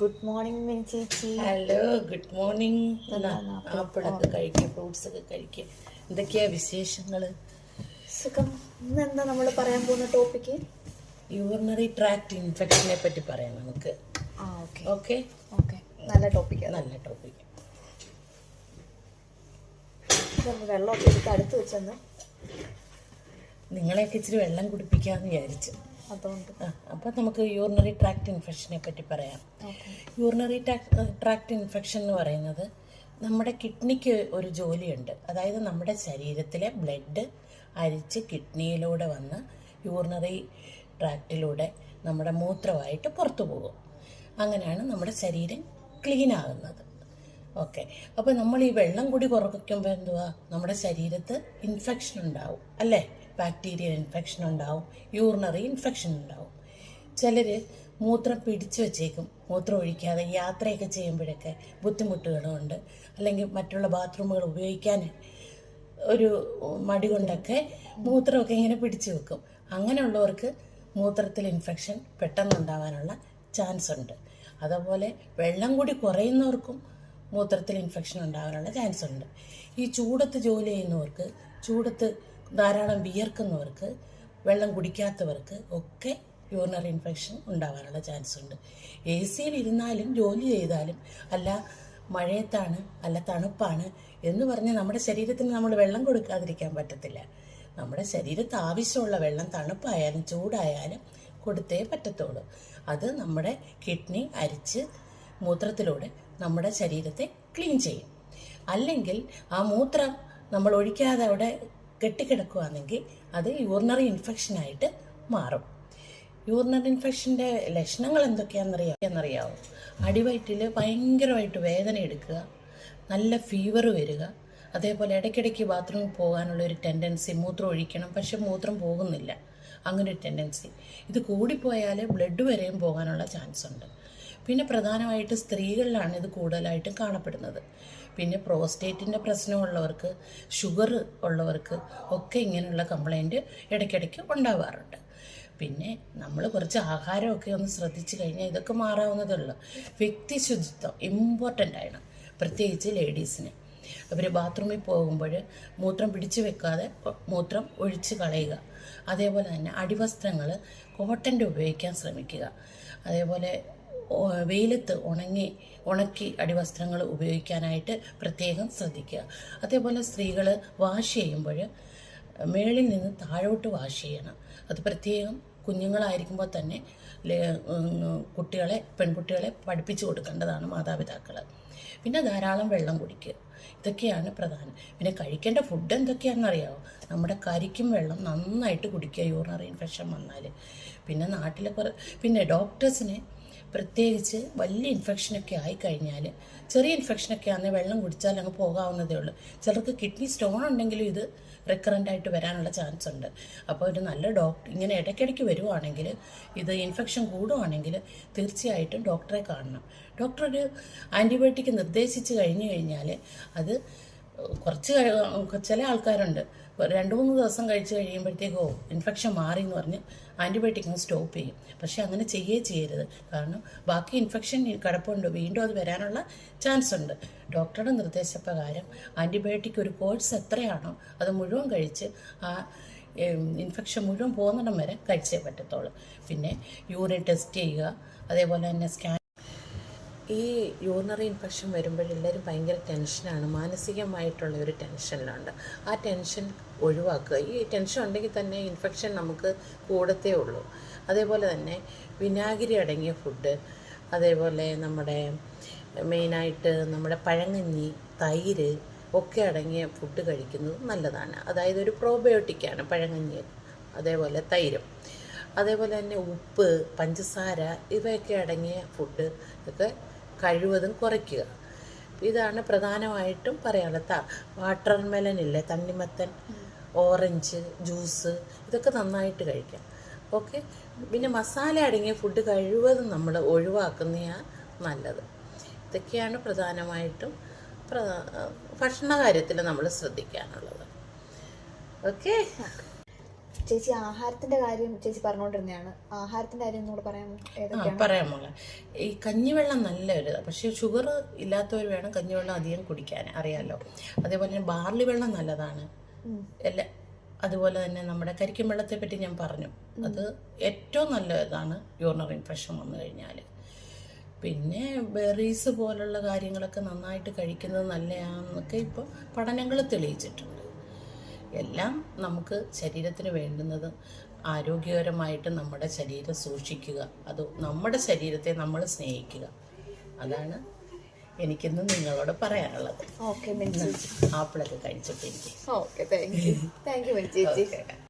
Good morning Mini ചേച്ചി. Hello good morning? ആപ്പിളൊക്കെ കഴിക്കുക fruits ഒക്കെ കഴിക്കുക എന്തൊക്കെയാ വിശേഷങ്ങൾ? സുഖം. ഇന്ന് എന്താ നമ്മൾ പറയാൻ പോകുന്ന ടോപ്പിക്ക് യൂറിനറി ട്രാക്ട് ഇൻഫെക്ഷനെ പറ്റി പറയാം നമുക്ക്. ഓക്കെ. ഓക്കെ? നല്ല ടോപ്പിക്ക് നല്ല ടോപ്പിക് വെള്ളമൊക്കെ എടുത്ത് അടുത്ത് വെച്ചെന്ന്. നിങ്ങളെയൊക്കെ ഇച്ചിരി വെള്ളം കുടിപ്പിക്കാമെന്ന് വിചാരിച്ചു. അതുകൊണ്ട്. അപ്പോൾ നമുക്ക് യൂറിനറി ട്രാക്ട് ഇൻഫെക്ഷനെ പറ്റി പറയാം. യൂറിനറി ട്രാക്ട് ഇൻഫെക്ഷൻ എന്ന് പറയുന്നത് നമ്മുടെ കിഡ്നിക്ക് ഒരു ജോലിയുണ്ട്. അതായത് നമ്മുടെ ശരീരത്തിലെ ബ്ലഡ് അരിച്ച് കിഡ്നിയിലൂടെ വന്ന് യൂറിനറി ട്രാക്റ്റിലൂടെ നമ്മുടെ മൂത്രമായിട്ട് പുറത്തു പോകും. അങ്ങനെയാണ് നമ്മുടെ ശരീരം ക്ലീൻ ആകുന്നത്. ഓക്കെ. അപ്പോൾ നമ്മൾ ഈ വെള്ളം കൂടി കുറയ്ക്കുമ്പോൾ എന്തുവാ? നമ്മുടെ ശരീരത്ത് ഇൻഫെക്ഷൻ ഉണ്ടാവും അല്ലേ? ബാക്ടീരിയൽ ഇൻഫെക്ഷൻ ഉണ്ടാവും യൂറിനറി ഇൻഫെക്ഷൻ ഉണ്ടാവും. ചിലർ മൂത്രം പിടിച്ചു വച്ചേക്കും മൂത്രം ഒഴിക്കാതെ യാത്രയൊക്കെ ചെയ്യുമ്പോഴൊക്കെ ബുദ്ധിമുട്ടുകളുണ്ട്. അല്ലെങ്കിൽ മറ്റുള്ള ബാത്റൂമുകൾ ഉപയോഗിക്കാൻ ഒരു മടി കൊണ്ടൊക്കെ മൂത്രമൊക്കെ ഇങ്ങനെ പിടിച്ചു വെക്കും. അങ്ങനെയുള്ളവർക്ക് മൂത്രത്തിൽ ഇൻഫെക്ഷൻ പെട്ടെന്നുണ്ടാവാനുള്ള ചാൻസ് ഉണ്ട്. അതുപോലെ വെള്ളം കൂടി കുറയുന്നവർക്കും മൂത്രത്തിൽ ഇൻഫെക്ഷൻ ഉണ്ടാകാനുള്ള ചാൻസ് ഉണ്ട്. ഈ ചൂടത്ത് ജോലി ചെയ്യുന്നവർക്ക് ചൂടത്ത് ധാരാളം വിയർക്കുന്നവർക്ക് വെള്ളം കുടിക്കാത്തവർക്ക് ഒക്കെ യൂറിനറി ഇൻഫെക്ഷൻ ഉണ്ടാകാനുള്ള ചാൻസ് ഉണ്ട്. എ സിയിൽ ഇരുന്നാലും ജോലി ചെയ്താലും അല്ല മഴയത്താണ് അല്ല തണുപ്പാണ് എന്ന് പറഞ്ഞ് നമ്മുടെ ശരീരത്തിന് നമ്മൾ വെള്ളം കൊടുക്കാതിരിക്കാൻ പറ്റത്തില്ല. നമ്മുടെ ശരീരത്ത് ആവശ്യമുള്ള വെള്ളം തണുപ്പായാലും ചൂടായാലും കൊടുത്തേ പറ്റത്തുള്ളൂ. അത് നമ്മുടെ കിഡ്നി അരിച്ച് മൂത്രത്തിലൂടെ നമ്മുടെ ശരീരത്തെ ക്ലീൻ ചെയ്യും. അല്ലെങ്കിൽ ആ മൂത്രം നമ്മൾ ഒഴിക്കാതെ അവിടെ കെട്ടിക്കിടക്കുകയാണെങ്കിൽ അത് യൂറിനറി ഇൻഫെക്ഷനായിട്ട് മാറും. യൂറിനറി ഇൻഫെക്ഷന്റെ ലക്ഷണങ്ങൾ എന്തൊക്കെയാണെന്നറിയാം എന്നറിയാമോ അടിവയറ്റിൽ ഭയങ്കരമായിട്ട് വേദന എടുക്കുക നല്ല ഫീവർ വരിക അതേപോലെ ഇടയ്ക്കിടയ്ക്ക് ബാത്റൂമിൽ പോകാനുള്ള ഒരു ടെൻഡൻസി മൂത്രം ഒഴിക്കണം പക്ഷെ മൂത്രം പോകുന്നില്ല. അങ്ങനെ ഒരു ടെൻഡൻസി ഇത് കൂടിപ്പോയാൽ ബ്ലഡ് വരെയും പോകാനുള്ള ചാൻസ് ഉണ്ട്. പിന്നെ പ്രധാനമായിട്ട് സ്ത്രീകളിലാണ് ഇത് കൂടുതലായിട്ടും കാണപ്പെടുന്നത്. പിന്നെ പ്രോസ്റ്റേറ്റിന്റെ പ്രശ്നമുള്ളവർക്ക് ഷുഗർ ഉള്ളവർക്ക് ഒക്കെ ഇങ്ങനെയുള്ള കംപ്ലൈന്റ് ഇടയ്ക്കിടയ്ക്ക് ഉണ്ടാവാറുണ്ട്. പിന്നെ നമ്മൾ കുറച്ച് ആഹാരമൊക്കെ ഒന്ന് ശ്രദ്ധിച്ചു കഴിഞ്ഞാൽ ഇതൊക്കെ മാറാവുന്നതേ ഉള്ളൂ വ്യക്തി ശുചിത്വം ഇമ്പോർട്ടന്റ് ആണ് പ്രത്യേകിച്ച് ലേഡീസിന് അവർ ബാത്റൂമിൽ പോകുമ്പോൾ മൂത്രം പിടിച്ചു വെക്കാതെ മൂത്രം ഒഴിച്ച് കളയുക. അതേപോലെ തന്നെ അടിവസ്ത്രങ്ങൾ കോട്ടന്റെ ഉപയോഗിക്കാൻ ശ്രമിക്കുക. അതേപോലെ വെയിലത്ത് ഉണങ്ങി ഉണക്കി അടിവസ്ത്രങ്ങൾ ഉപയോഗിക്കാനായിട്ട് പ്രത്യേകം ശ്രദ്ധിക്കുക. അതേപോലെ സ്ത്രീകൾ വാഷ് ചെയ്യുമ്പോൾ മേളിൽ നിന്ന് താഴോട്ട് വാഷ് ചെയ്യണം. അത് പ്രത്യേകം കുഞ്ഞുങ്ങളായിരിക്കുമ്പോൾ തന്നെ കുട്ടികളെ പെൺകുട്ടികളെ പഠിപ്പിച്ചു കൊടുക്കേണ്ടതാണ് മാതാപിതാക്കൾ പിന്നെ ധാരാളം വെള്ളം കുടിക്കുക. ഇതൊക്കെയാണ് പ്രധാനം. പിന്നെ കഴിക്കേണ്ട ഫുഡ് എന്തൊക്കെയാണെന്നറിയാമോ നമ്മുടെ കരിക്കും വെള്ളം നന്നായിട്ട് കുടിക്കുക യൂറിനറി ഇൻഫെക്ഷൻ വന്നാൽ പിന്നെ നാട്ടിലെ കുറേ പിന്നെ ഡോക്ടേഴ്സിനെ പ്രത്യേകിച്ച് വലിയ ഇൻഫെക്ഷനൊക്കെ ആയിക്കഴിഞ്ഞാൽ ചെറിയ ഇൻഫെക്ഷനൊക്കെ ആണെങ്കിൽ വെള്ളം കുടിച്ചാൽ അങ്ങ് പോകാവുന്നതേ ഉള്ളൂ. ചിലർക്ക് കിഡ്നി സ്റ്റോൺ ഉണ്ടെങ്കിലും ഇത് റിക്കറന്റ് ആയിട്ട് വരാനുള്ള ചാൻസ് ഉണ്ട്. അപ്പോൾ ഒരു നല്ല ഡോക്ടർ ഇങ്ങനെ ഇടയ്ക്കിടയ്ക്ക് വരുവാണെങ്കിൽ ഇത് ഇൻഫെക്ഷൻ കൂടുവാണെങ്കിൽ തീർച്ചയായിട്ടും ഡോക്ടറെ കാണണം. ഡോക്ടർ ഒരു ആന്റിബയോട്ടിക് നിർദ്ദേശിച്ച് കഴിഞ്ഞു കഴിഞ്ഞാൽ അത് കുറച്ച് ചില ആൾക്കാരുണ്ട്. രണ്ട് മൂന്ന് ദിവസം കഴിച്ച് കഴിയുമ്പോഴത്തേക്കോ ഇൻഫെക്ഷൻ മാറി എന്ന് പറഞ്ഞ് ആന്റിബയോട്ടിക് അങ്ങ് സ്റ്റോപ്പ് ചെയ്യും. പക്ഷേ അങ്ങനെ ചെയ്യേ ചെയ്യരുത്. കാരണം ബാക്കി ഇൻഫെക്ഷൻ കിടപ്പുണ്ട്. വീണ്ടും അത് വരാനുള്ള ചാൻസ് ഉണ്ട്. ഡോക്ടറുടെ നിർദ്ദേശപ്രകാരം ആന്റിബയോട്ടിക് ഒരു കോഴ്സ് എത്രയാണോ അത് മുഴുവൻ കഴിച്ച് ആ ഇൻഫെക്ഷൻ മുഴുവൻ പോകുന്നിടം വരെ കഴിച്ചേ പറ്റത്തുള്ളൂ. പിന്നെ യൂറിൻ ടെസ്റ്റ് ചെയ്യുക അതേപോലെ തന്നെ സ്കാൻ ഈ യൂറിനറി ഇൻഫെക്ഷൻ വരുമ്പോൾ എല്ലാവരും ഭയങ്കര ടെൻഷനാണ് മാനസികമായിട്ടുള്ള ഒരു ടെൻഷനിലുണ്ട് ആ ടെൻഷൻ ഒഴിവാക്കുക. ഈ ടെൻഷൻ ഉണ്ടെങ്കിൽ തന്നെ ഇൻഫെക്ഷൻ നമുക്ക് കൂടത്തേ ഉള്ളൂ. അതേപോലെ തന്നെ വിനാഗിരി അടങ്ങിയ ഫുഡ് അതേപോലെ നമ്മുടെ മെയിനായിട്ട് നമ്മുടെ പഴങ്ങഞ്ഞി തൈര് ഒക്കെ അടങ്ങിയ ഫുഡ് കഴിക്കുന്നത് നല്ലതാണ്. അതായത് ഒരു പ്രോബയോട്ടിക്കാണ് പഴങ്ങഞ്ഞി അതേപോലെ തൈരും. അതേപോലെ തന്നെ ഉപ്പ് പഞ്ചസാര ഇവയൊക്കെ അടങ്ങിയ ഫുഡ് ഒക്കെ കഴിവതും കുറയ്ക്കുക. ഇതാണ് പ്രധാനമായിട്ടും പറയാനുള്ളത്. വാട്ടർമെലൻ വാട്ടർ മെലൻ ഇല്ലേ? തണ്ണിമത്തൻ ഓറഞ്ച് ജ്യൂസ് ഇതൊക്കെ നന്നായിട്ട് കഴിക്കാം. ഓക്കെ? പിന്നെ മസാല അടങ്ങിയ ഫുഡ് കഴിവതും നമ്മൾ ഒഴിവാക്കുന്നതാണ് നല്ലത്. ഇതൊക്കെയാണ് പ്രധാനമായിട്ടും ഭക്ഷണ കാര്യത്തിൽ നമ്മൾ ശ്രദ്ധിക്കാനുള്ളത്. ഓക്കെ? ചേച്ചി ആഹാരത്തിന്റെ കാര്യം ചേച്ചി പറഞ്ഞുകൊണ്ടിരുന്നതാണ് ആഹാരത്തിന്റെ കാര്യം എന്നോട് പറയാം പറയാൻ ഏതൊക്കെയാണ്? പറയാം മോളെ. ഈ കഞ്ഞിവെള്ളം നല്ലൊരു പക്ഷേ ഷുഗർ ഇല്ലാത്തവർ വേണം കഞ്ഞിവെള്ളം അധികം കുടിക്കാൻ അറിയാലോ. അതേപോലെ തന്നെ ബാർലി വെള്ളം നല്ലതാണ്. എല്ലാ അതുപോലെ തന്നെ നമ്മുടെ കരിക്കും വെള്ളത്തെ പറ്റി ഞാൻ പറഞ്ഞു. അത് ഏറ്റവും നല്ല ഇതാണ് യൂറിനറി ഇൻഫെക്ഷൻ വന്നു കഴിഞ്ഞാൽ പിന്നെ ബെറീസ് പോലുള്ള കാര്യങ്ങളൊക്കെ നന്നായിട്ട് കഴിക്കുന്നത് നല്ലതാണെന്നൊക്കെ ഇപ്പോൾ പഠനങ്ങൾ തെളിയിച്ചിട്ടുണ്ട്. എല്ലാം നമുക്ക് ശരീരത്തിന് വേണ്ടുന്നത് ആരോഗ്യകരമായിട്ട് നമ്മുടെ ശരീരം സൂക്ഷിക്കുക. അത് നമ്മുടെ ശരീരത്തെ നമ്മൾ സ്നേഹിക്കുക. അതാണ് എനിക്കിന്ന് നിങ്ങളോട് പറയാനുള്ളത്. ഓക്കെ ആപ്പിളൊക്കെ കഴിച്ചിട്ട് എനിക്ക്. Okay thank you thank you